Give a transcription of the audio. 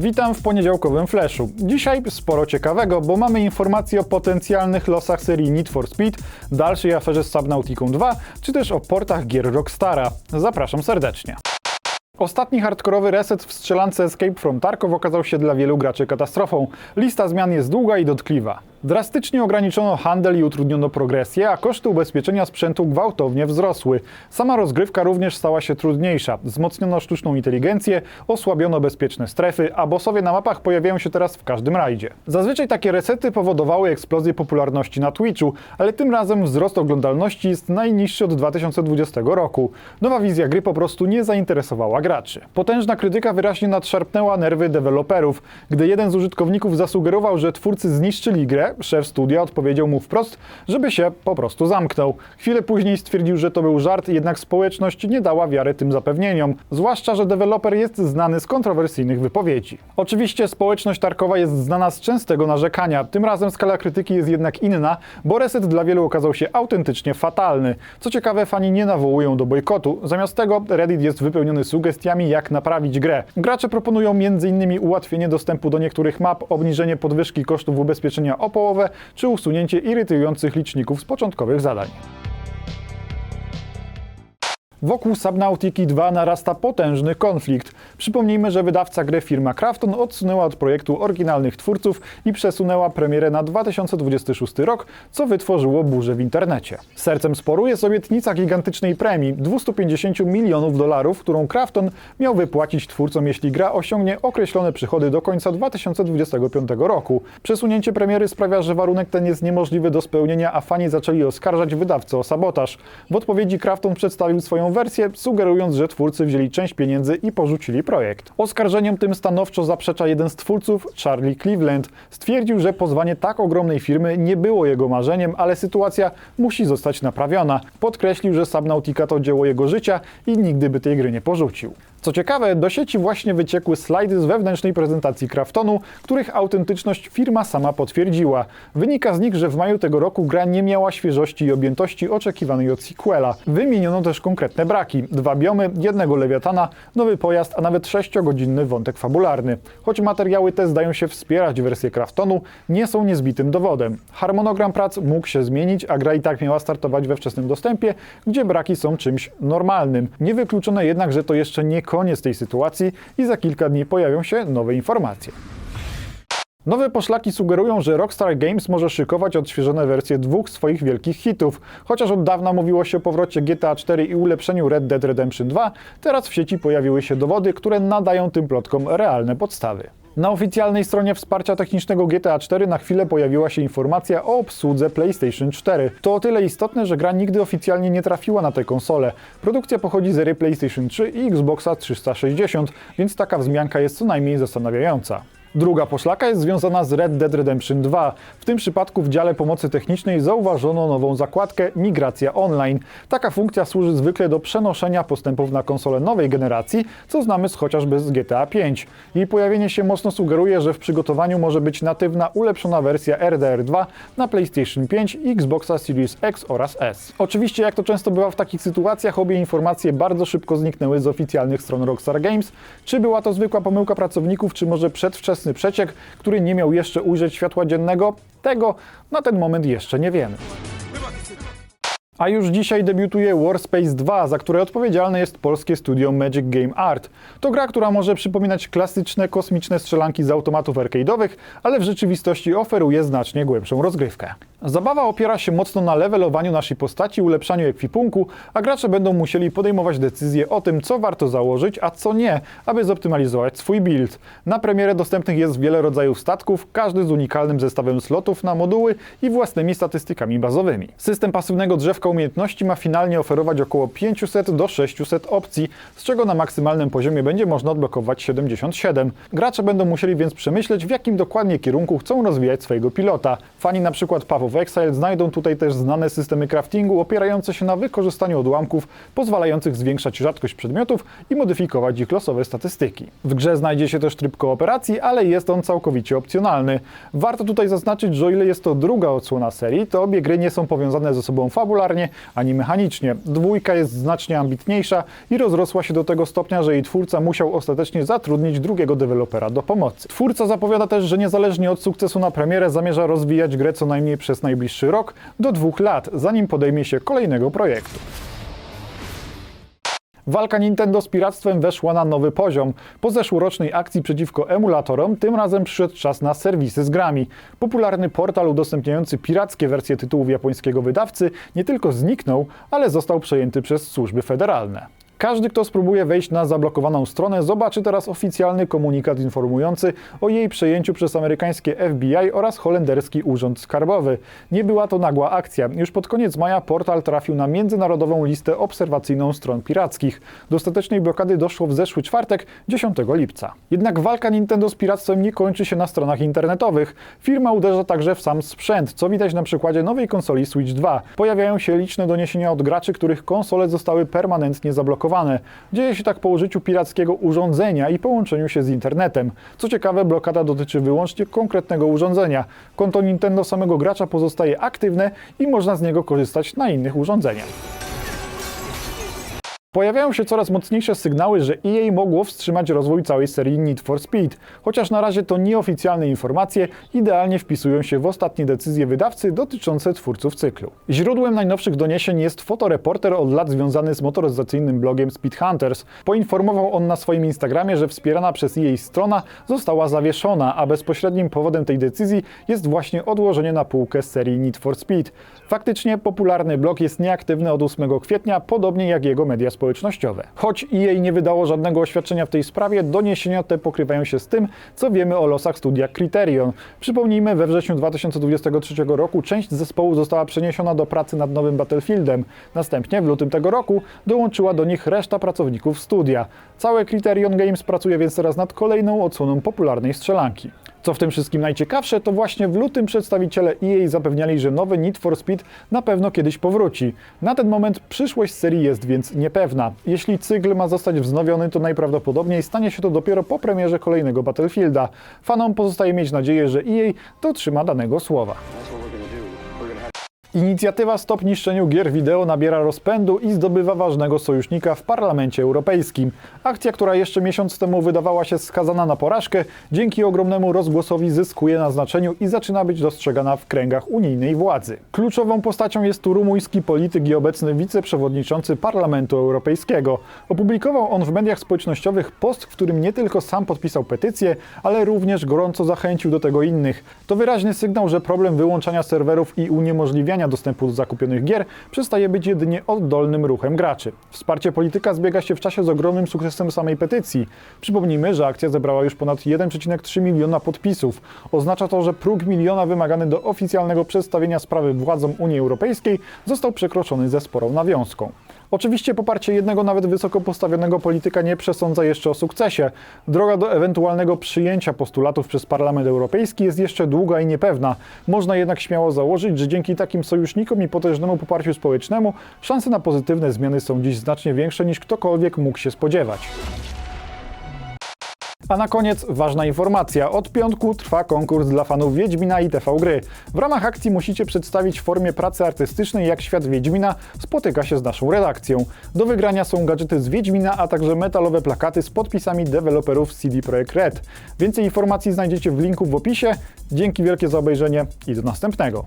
Witam w poniedziałkowym Flashu. Dzisiaj sporo ciekawego, bo mamy informacje o potencjalnych losach serii Need for Speed, dalszej aferze z Subnauticą 2, czy też o portach gier Rockstara. Zapraszam serdecznie. Ostatni hardkorowy reset w strzelance Escape from Tarkov okazał się dla wielu graczy katastrofą. Lista zmian jest długa i dotkliwa. Drastycznie ograniczono handel i utrudniono progresję, a koszty ubezpieczenia sprzętu gwałtownie wzrosły. Sama rozgrywka również stała się trudniejsza. Wzmocniono sztuczną inteligencję, osłabiono bezpieczne strefy, a bossowie na mapach pojawiają się teraz w każdym rajdzie. Zazwyczaj takie resety powodowały eksplozję popularności na Twitchu, ale tym razem wzrost oglądalności jest najniższy od 2020 roku. Nowa wizja gry po prostu nie zainteresowała graczy. Potężna krytyka wyraźnie nadszarpnęła nerwy deweloperów. Gdy jeden z użytkowników zasugerował, że twórcy zniszczyli grę, szef studia odpowiedział mu wprost, żeby się po prostu zamknął. Chwilę później stwierdził, że to był żart, jednak społeczność nie dała wiary tym zapewnieniom. Zwłaszcza, że deweloper jest znany z kontrowersyjnych wypowiedzi. Oczywiście społeczność tarkowa jest znana z częstego narzekania. Tym razem skala krytyki jest jednak inna, bo reset dla wielu okazał się autentycznie fatalny. Co ciekawe, fani nie nawołują do bojkotu. Zamiast tego Reddit jest wypełniony sugestiami, jak naprawić grę. Gracze proponują m.in. ułatwienie dostępu do niektórych map, obniżenie podwyżki kosztów ubezpieczenia o połowę, czy usunięcie irytujących liczników z początkowych zadań. Wokół Subnautiki 2 narasta potężny konflikt. Przypomnijmy, że wydawca gry firma Krafton odsunęła od projektu oryginalnych twórców i przesunęła premierę na 2026 rok, co wytworzyło burzę w internecie. Sercem sporu jest obietnica gigantycznej premii 250 milionów dolarów, którą Krafton miał wypłacić twórcom, jeśli gra osiągnie określone przychody do końca 2025 roku. Przesunięcie premiery sprawia, że warunek ten jest niemożliwy do spełnienia, a fani zaczęli oskarżać wydawcę o sabotaż. W odpowiedzi Krafton przedstawił swoją wersję, sugerując, że twórcy wzięli część pieniędzy i porzucili projekt. Oskarżeniom tym stanowczo zaprzecza jeden z twórców, Charlie Cleveland. Stwierdził, że pozwanie tak ogromnej firmy nie było jego marzeniem, ale sytuacja musi zostać naprawiona. Podkreślił, że Subnautica to dzieło jego życia i nigdy by tej gry nie porzucił. Co ciekawe, do sieci właśnie wyciekły slajdy z wewnętrznej prezentacji Kraftonu, których autentyczność firma sama potwierdziła. Wynika z nich, że w maju tego roku gra nie miała świeżości i objętości oczekiwanej od sequela. Wymieniono też konkretne braki. Dwa biomy, jednego lewiatana, nowy pojazd, a nawet 6-godzinny wątek fabularny. Choć materiały te zdają się wspierać wersję Kraftonu, nie są niezbitym dowodem. Harmonogram prac mógł się zmienić, a gra i tak miała startować we wczesnym dostępie, gdzie braki są czymś normalnym. Niewykluczone jednak, że to jeszcze nie koniec tej sytuacji i za kilka dni pojawią się nowe informacje. Nowe poszlaki sugerują, że Rockstar Games może szykować odświeżone wersje dwóch swoich wielkich hitów. Chociaż od dawna mówiło się o powrocie GTA 4 i ulepszeniu Red Dead Redemption 2, teraz w sieci pojawiły się dowody, które nadają tym plotkom realne podstawy. Na oficjalnej stronie wsparcia technicznego GTA 4 na chwilę pojawiła się informacja o obsłudze PlayStation 4. To o tyle istotne, że gra nigdy oficjalnie nie trafiła na tę konsolę. Produkcja pochodzi z ery PlayStation 3 i Xboxa 360, więc taka wzmianka jest co najmniej zastanawiająca. Druga poszlaka jest związana z Red Dead Redemption 2. W tym przypadku w dziale pomocy technicznej zauważono nową zakładkę Migracja Online. Taka funkcja służy zwykle do przenoszenia postępów na konsole nowej generacji, co znamy z chociażby z GTA 5. Jej pojawienie się mocno sugeruje, że w przygotowaniu może być natywna, ulepszona wersja RDR 2 na PlayStation 5, Xboxa Series X oraz S. Oczywiście, jak to często bywa w takich sytuacjach, obie informacje bardzo szybko zniknęły z oficjalnych stron Rockstar Games. Czy była to zwykła pomyłka pracowników, czy może przedwczesny przeciek, który nie miał jeszcze ujrzeć światła dziennego? Tego na ten moment jeszcze nie wiemy. A już dzisiaj debiutuje Warspace 2, za które odpowiedzialne jest polskie studio Magic Game Art. To gra, która może przypominać klasyczne kosmiczne strzelanki z automatów arcade'owych, ale w rzeczywistości oferuje znacznie głębszą rozgrywkę. Zabawa opiera się mocno na levelowaniu naszej postaci, ulepszaniu ekwipunku, a gracze będą musieli podejmować decyzje o tym, co warto założyć, a co nie, aby zoptymalizować swój build. Na premierę dostępnych jest wiele rodzajów statków, każdy z unikalnym zestawem slotów na moduły i własnymi statystykami bazowymi. System pasywnego drzewka umiejętności ma finalnie oferować około 500 do 600 opcji, z czego na maksymalnym poziomie będzie można odblokować 77. Gracze będą musieli więc przemyśleć, w jakim dokładnie kierunku chcą rozwijać swojego pilota. Fani przykład Paweł of Exile znajdą tutaj też znane systemy craftingu opierające się na wykorzystaniu odłamków, pozwalających zwiększać rzadkość przedmiotów i modyfikować ich losowe statystyki. W grze znajdzie się też tryb kooperacji, ale jest on całkowicie opcjonalny. Warto tutaj zaznaczyć, że o ile jest to druga odsłona serii, to obie gry nie są powiązane ze sobą fabularnie, ani mechanicznie. Dwójka jest znacznie ambitniejsza i rozrosła się do tego stopnia, że jej twórca musiał ostatecznie zatrudnić drugiego dewelopera do pomocy. Twórca zapowiada też, że niezależnie od sukcesu na premierę zamierza rozwijać grę co najmniej przez najbliższy rok do dwóch lat, zanim podejmie się kolejnego projektu. Walka Nintendo z piractwem weszła na nowy poziom. Po zeszłorocznej akcji przeciwko emulatorom, tym razem przyszedł czas na serwisy z grami. Popularny portal udostępniający pirackie wersje tytułów japońskiego wydawcy nie tylko zniknął, ale został przejęty przez służby federalne. Każdy, kto spróbuje wejść na zablokowaną stronę, zobaczy teraz oficjalny komunikat informujący o jej przejęciu przez amerykańskie FBI oraz holenderski Urząd Skarbowy. Nie była to nagła akcja. Już pod koniec maja portal trafił na międzynarodową listę obserwacyjną stron pirackich. Do ostatecznej blokady doszło w zeszły czwartek, 10 lipca. Jednak walka Nintendo z piractwem nie kończy się na stronach internetowych. Firma uderza także w sam sprzęt, co widać na przykładzie nowej konsoli Switch 2. Pojawiają się liczne doniesienia od graczy, których konsole zostały permanentnie zablokowane. Dzieje się tak po użyciu pirackiego urządzenia i połączeniu się z internetem. Co ciekawe, blokada dotyczy wyłącznie konkretnego urządzenia. Konto Nintendo samego gracza pozostaje aktywne i można z niego korzystać na innych urządzeniach. Pojawiają się coraz mocniejsze sygnały, że EA mogło wstrzymać rozwój całej serii Need for Speed, chociaż na razie to nieoficjalne informacje idealnie wpisują się w ostatnie decyzje wydawcy dotyczące twórców cyklu. Źródłem najnowszych doniesień jest fotoreporter od lat związany z motoryzacyjnym blogiem Speed Hunters. Poinformował on na swoim Instagramie, że wspierana przez EA strona została zawieszona, a bezpośrednim powodem tej decyzji jest właśnie odłożenie na półkę serii Need for Speed. Faktycznie popularny blog jest nieaktywny od 8 kwietnia, podobnie jak jego media społecznościowe. Choć EA nie wydało żadnego oświadczenia w tej sprawie, doniesienia te pokrywają się z tym, co wiemy o losach studia Criterion. Przypomnijmy, we wrześniu 2023 roku część zespołu została przeniesiona do pracy nad nowym Battlefieldem. Następnie w lutym tego roku dołączyła do nich reszta pracowników studia. Całe Criterion Games pracuje więc teraz nad kolejną odsłoną popularnej strzelanki. Co w tym wszystkim najciekawsze, to właśnie w lutym przedstawiciele EA zapewniali, że nowy Need for Speed na pewno kiedyś powróci. Na ten moment przyszłość serii jest więc niepewna. Jeśli cykl ma zostać wznowiony, to najprawdopodobniej stanie się to dopiero po premierze kolejnego Battlefielda. Fanom pozostaje mieć nadzieję, że EA dotrzyma danego słowa. Inicjatywa Stop Niszczeniu Gier Wideo nabiera rozpędu i zdobywa ważnego sojusznika w Parlamencie Europejskim. Akcja, która jeszcze miesiąc temu wydawała się skazana na porażkę, dzięki ogromnemu rozgłosowi zyskuje na znaczeniu i zaczyna być dostrzegana w kręgach unijnej władzy. Kluczową postacią jest tu rumuński polityk i obecny wiceprzewodniczący Parlamentu Europejskiego. Opublikował on w mediach społecznościowych post, w którym nie tylko sam podpisał petycję, ale również gorąco zachęcił do tego innych. To wyraźny sygnał, że problem wyłączania serwerów i uniemożliwiania dostępu do zakupionych gier przestaje być jedynie oddolnym ruchem graczy. Wsparcie polityka zbiega się w czasie z ogromnym sukcesem samej petycji. Przypomnijmy, że akcja zebrała już ponad 1,3 miliona podpisów. Oznacza to, że próg miliona wymagany do oficjalnego przedstawienia sprawy władzom Unii Europejskiej został przekroczony ze sporą nawiązką. Oczywiście poparcie jednego nawet wysoko postawionego polityka nie przesądza jeszcze o sukcesie. Droga do ewentualnego przyjęcia postulatów przez Parlament Europejski jest jeszcze długa i niepewna. Można jednak śmiało założyć, że dzięki takim sojusznikom i potężnemu poparciu społecznemu szanse na pozytywne zmiany są dziś znacznie większe niż ktokolwiek mógł się spodziewać. A na koniec ważna informacja. Od piątku trwa konkurs dla fanów Wiedźmina i TV Gry. W ramach akcji musicie przedstawić w formie pracy artystycznej, jak świat Wiedźmina spotyka się z naszą redakcją. Do wygrania są gadżety z Wiedźmina, a także metalowe plakaty z podpisami deweloperów CD Projekt Red. Więcej informacji znajdziecie w linku w opisie. Dzięki wielkie za obejrzenie i do następnego.